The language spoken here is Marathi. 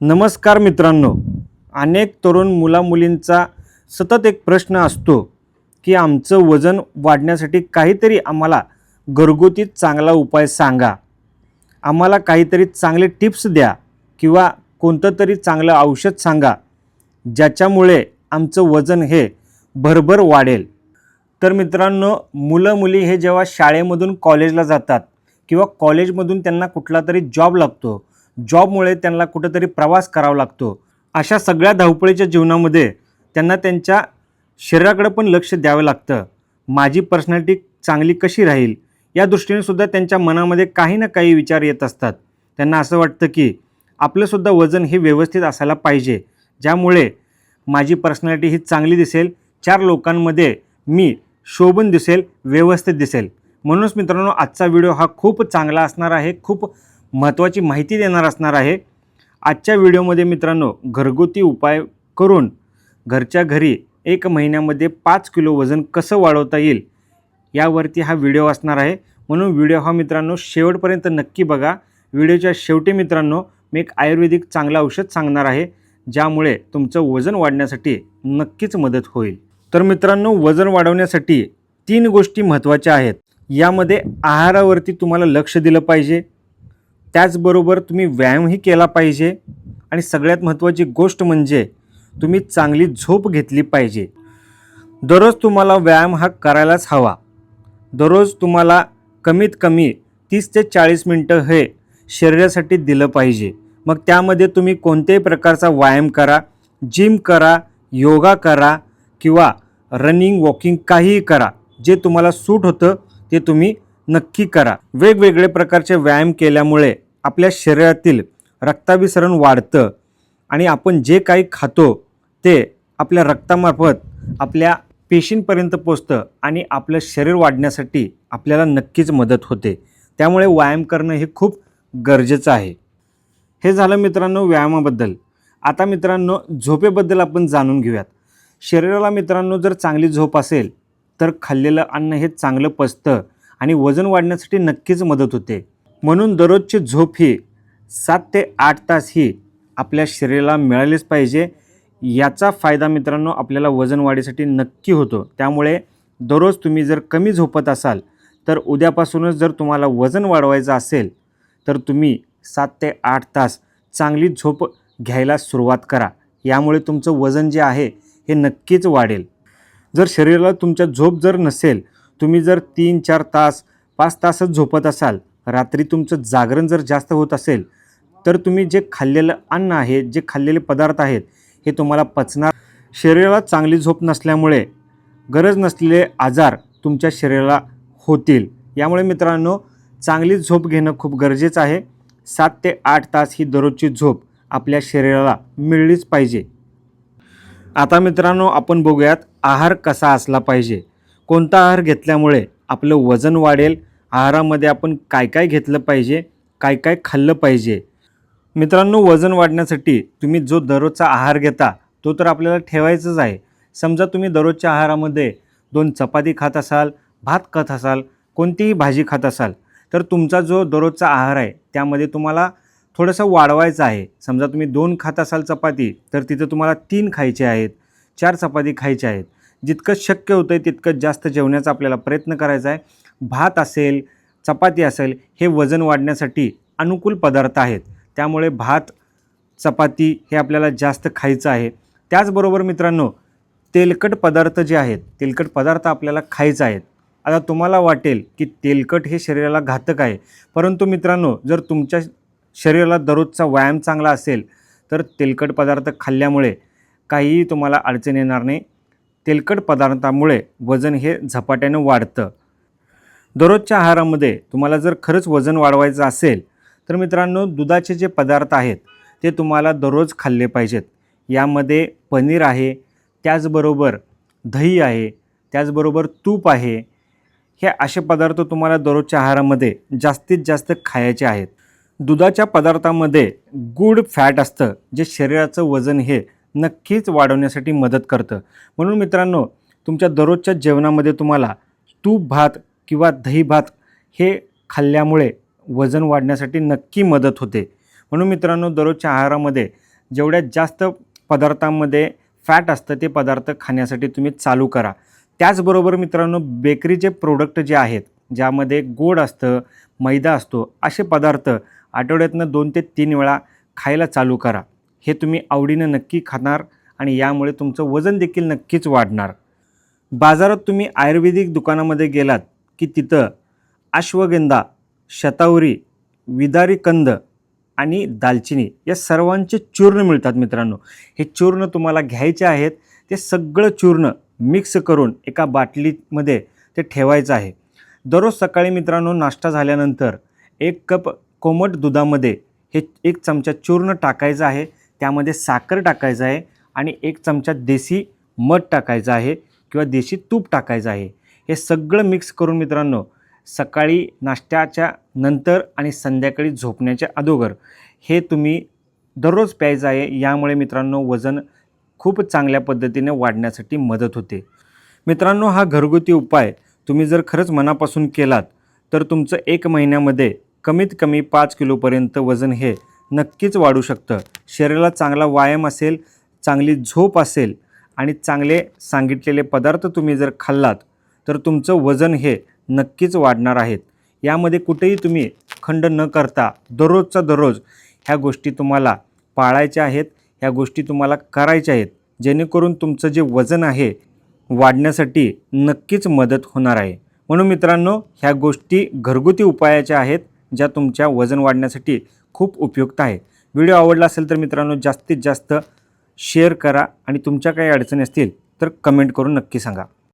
नमस्कार मित्रांनो. अनेक तरुण मुलामुलींचा सतत एक प्रश्न असतो की आमचं वजन वाढण्यासाठी काहीतरी आम्हाला घरगुती चांगला उपाय सांगा. आम्हाला काहीतरी चांगले टिप्स द्या किंवा कोणतं तरी चांगलं औषध सांगा ज्याच्यामुळे आमचं वजन हे भरभर वाढेल. तर मित्रांनो मुलं मुली हे जेव्हा शाळेमधून कॉलेजला जातात किंवा कॉलेजमधून त्यांना कुठला तरी जॉब लागतो जॉबमुळे त्यांना कुठंतरी प्रवास करावा लागतो. अशा सगळ्या धावपळीच्या जीवनामध्ये त्यांना त्यांच्या शरीराकडे पण लक्ष द्यावं लागतं. माझी पर्सनॅलिटी चांगली कशी राहील? या दृष्टीने सुद्धा त्यांच्या मनामध्ये काही ना काही विचार येत असतात. त्यांना असं वाटतं की आपलंसुद्धा वजन हे व्यवस्थित असायला पाहिजे. ज्यामुळे माझी पर्सनॅलिटी ही चांगली दिसेल. चार लोकांमध्ये मी शोभून दिसेल व्यवस्थित दिसेल. म्हणूनच मित्रांनो आजचा व्हिडिओ हा खूप चांगला असणार आहे. खूप महत्त्वाची माहिती देणार असणार आहे. आजच्या व्हिडिओमध्ये मित्रांनो घरगुती उपाय करून घरच्या घरी एक महिन्यामध्ये पाच किलो वजन कसं वाढवता येईल यावरती हा व्हिडिओ असणार आहे. म्हणून व्हिडिओ हा मित्रांनो शेवटपर्यंत नक्की बघा. व्हिडिओच्या शेवटी मित्रांनो मी एक आयुर्वेदिक चांगलं औषध सांगणार आहे ज्यामुळे तुमचं वजन वाढण्यासाठी नक्कीच मदत होईल. तर मित्रांनो वजन वाढवण्यासाठी तीन गोष्टी महत्त्वाच्या आहेत. यामध्ये आहारावरती तुम्हाला लक्ष दिलं पाहिजे. त्याचबरोबर तुम्ही व्यायामही केला पाहिजे. आणि सगळ्यात महत्त्वाची गोष्ट म्हणजे तुम्ही चांगली झोप घेतली पाहिजे. दररोज तुम्हाला व्यायाम हा करायलाच हवा. दररोज तुम्हाला कमीत कमी तीस ते चाळीस मिनटं हे शरीरासाठी दिलं पाहिजे. मग त्यामध्ये तुम्ही कोणत्याही प्रकारचा व्यायाम करा जिम करा योगा करा किंवा रनिंग वॉकिंग काहीही करा. जे तुम्हाला सूट होतं ते तुम्ही नक्की करा. वेगवेगळे प्रकारचे व्यायाम केल्यामुळे आपल्या शरीरातील रक्ताभिसरण वाढतं आणि आपण जे काही खातो ते आपल्या रक्तामार्फत आपल्या पेशींपर्यंत पोचतं आणि आपलं शरीर वाढण्यासाठी आपल्याला नक्कीच मदत होते. त्यामुळे व्यायाम करणं हे खूप गरजेचं आहे. हे झालं मित्रांनो व्यायामाबद्दल. आता मित्रांनो झोपेबद्दल आपण जाणून घेऊयात. शरीराला मित्रांनो जर चांगली झोप असेल तर खाल्लेलं अन्न हे चांगलं पचतं. आणि वजन वाढण्यासाठी नक्कीच मदत होते. म्हणून दररोजची झोप ही सात ते आठ तास ही आपल्या शरीराला मिळालीच पाहिजे. याचा फायदा मित्रांनो आपल्याला वजन वाढीसाठी नक्की होतो. त्यामुळे दररोज तुम्ही जर कमी झोपत असाल तर उद्यापासूनच जर तुम्हाला वजन वाढवायचं असेल तर तुम्ही सात ते आठ तास चांगली झोप घ्यायला सुरुवात करा. यामुळे तुमचं वजन जे आहे हे नक्कीच वाढेल. जर शरीराला तुमच्या झोप जर नसेल तुम्ही जर तीन चार तास पाच तासच झोपत असाल रात्री तुमचं जागरण जर जास्त होत असेल तर तुम्ही जे खाल्लेलं अन्न आहे जे खाल्लेले पदार्थ आहेत हे तुम्हाला पचणार. शरीराला चांगली झोप नसल्यामुळे गरज नसलेले आजार तुमच्या शरीराला होतील. यामुळे मित्रांनो चांगली झोप घेणं खूप गरजेचं आहे. सात ते आठ तास ही दररोजची झोप आपल्या शरीराला मिळलीच पाहिजे. आता मित्रांनो आपण बघूयात आहार कसा असला पाहिजे. कोणता आहार घेतल्यामुळे आपलं वजन वाढेल? आहारामध्ये आपण काय काय घेतलं पाहिजे? काय काय खाल्लं पाहिजे? मित्रांनो वजन वाढण्यासाठी तुम्ही जो दररोजचा आहार घेता तो तर आपल्याला ठेवायचाच आहे. समजा तुम्ही दररोजच्या आहारामध्ये दोन चपाती खात असाल भात खात असाल कोणतीही भाजी खात असाल तर तुमचा जो दररोजचा आहार आहे त्यामध्ये तुम्हाला थोडंसं वाढवायचं आहे. समजा तुम्ही दोन खात असाल चपाती तर तिथं तुम्हाला तीन खायचे आहेत चार चपाती खायच्या आहेत. जितकं शक्य होतं आहे तितकं जास्त जेवण्याचा आपल्याला प्रयत्न करायचा आहे. भात असेल चपाती असेल हे वजन वाढण्यासाठी अनुकूल पदार्थ आहेत. त्यामुळे भात चपाती हे आपल्याला जास्त खायचं आहे. त्याचबरोबर मित्रांनो तेलकट पदार्थ जे आहेत तेलकट पदार्थ आपल्याला खायचं आहेत. आता तुम्हाला वाटेल की तेलकट हे शरीराला घातक आहे. परंतु मित्रांनो जर तुमच्या शरीराला दररोजचा व्यायाम चांगला असेल तर तेलकट पदार्थ खाल्ल्यामुळे काहीही तुम्हाला अडचण येणार नाही. तेलकट पदार्थामुळे वजन हे झपाट्याने वाढतं. दररोजच्या आहारामध्ये तुम्हाला जर खरंच वजन वाढवायचं असेल तर मित्रांनो दुधाचे जे पदार्थ आहेत ते तुम्हाला दररोज खाल्ले पाहिजेत. यामध्ये पनीर आहे त्याचबरोबर दही आहे त्याचबरोबर तूप आहे. हे असे पदार्थ तुम्हाला दररोजच्या आहारामध्ये जास्तीत जास्त खायचे आहेत. दुधाच्या पदार्थामध्ये गुड फॅट असतं जे शरीराचं वजन हे नक्कीच वाढवण्यासाठी मदत करतं. म्हणून मित्रांनो तुमच्या दररोजच्या जेवणामध्ये तुम्हाला तूप भात किंवा दही भात हे खाल्ल्यामुळे वजन वाढण्यासाठी नक्की मदत होते. म्हणून मित्रांनो दररोजच्या आहारामध्ये जेवढ्या जास्त पदार्थांमध्ये फॅट असतं ते पदार्थ खाण्यासाठी तुम्ही चालू करा. त्याचबरोबर मित्रांनो बेकरीचे प्रोडक्ट जे आहेत ज्यामध्ये गोड असतं मैदा असतो असे पदार्थ आठवड्यातनं दोन ते तीन वेळा खायला चालू करा. हे तुम्ही आवडीनं नक्की खाणार आणि यामुळे तुमचं वजन देखील नक्कीच वाढणार. बाजारात तुम्ही आयुर्वेदिक दुकानामध्ये गेलात की तिथं अश्वगंधा शतावरी विदारी कंद आणि दालचिनी या सर्वांचे चूर्ण मिळतात मित्रांनो. हे चूर्ण तुम्हाला घ्यायचे आहेत ते सगळं चूर्ण मिक्स करून एका बाटलीमध्ये ते ठेवायचं आहे. दररोज सकाळी मित्रांनो नाश्ता झाल्यानंतर एक कप कोमट दुधामध्ये हे एक चमचा चूर्ण टाकायचं आहे. त्यामध्ये साखर टाकायचं आहे आणि एक चमचा देशी मध टाकायचं आहे किंवा देशी तूप टाकायचं आहे. हे सगळं मिक्स करून मित्रांनो सकाळी नाश्त्याच्या नंतर आणि संध्याकाळी झोपण्याच्या अगोदर हे तुम्ही दररोज प्यायचं आहे. यामुळे मित्रांनो वजन खूप चांगल्या पद्धतीने वाढण्यासाठी मदत होते. मित्रांनो हा घरगुती उपाय तुम्ही जर खरंच मनापासून केलात तर तुमचं एक महिन्यामध्ये कमीत कमी पाच किलोपर्यंत वजन हे नक्कीच वाढू शकतं. शरीराला चांगला व्यायाम असेल चांगली झोप असेल आणि चांगले सांगितलेले पदार्थ तुम्ही जर खाल्लात तर तुमचं वजन हे नक्कीच वाढणार आहेत यामध्ये कुठेही तुम्ही खंड न करता दररोजचा दररोज ह्या गोष्टी तुम्हाला पाळायच्या आहेत ह्या गोष्टी तुम्हाला करायच्या आहेत. जेणेकरून तुमचं जे वजन आहे वाढण्यासाठी नक्कीच मदत होणार आहे. म्हणून मित्रांनो ह्या गोष्टी घरगुती उपायाच्या आहेत ज्या तुमच्या वजन वाढण्यासाठी खूप उपयुक्त आहे. व्हिडिओ आवडला असेल तर मित्रांनो जास्तीत जास्त शेअर करा आणि तुमच्या काही अडचणी असतील तर कमेंट करून नक्की सांगा.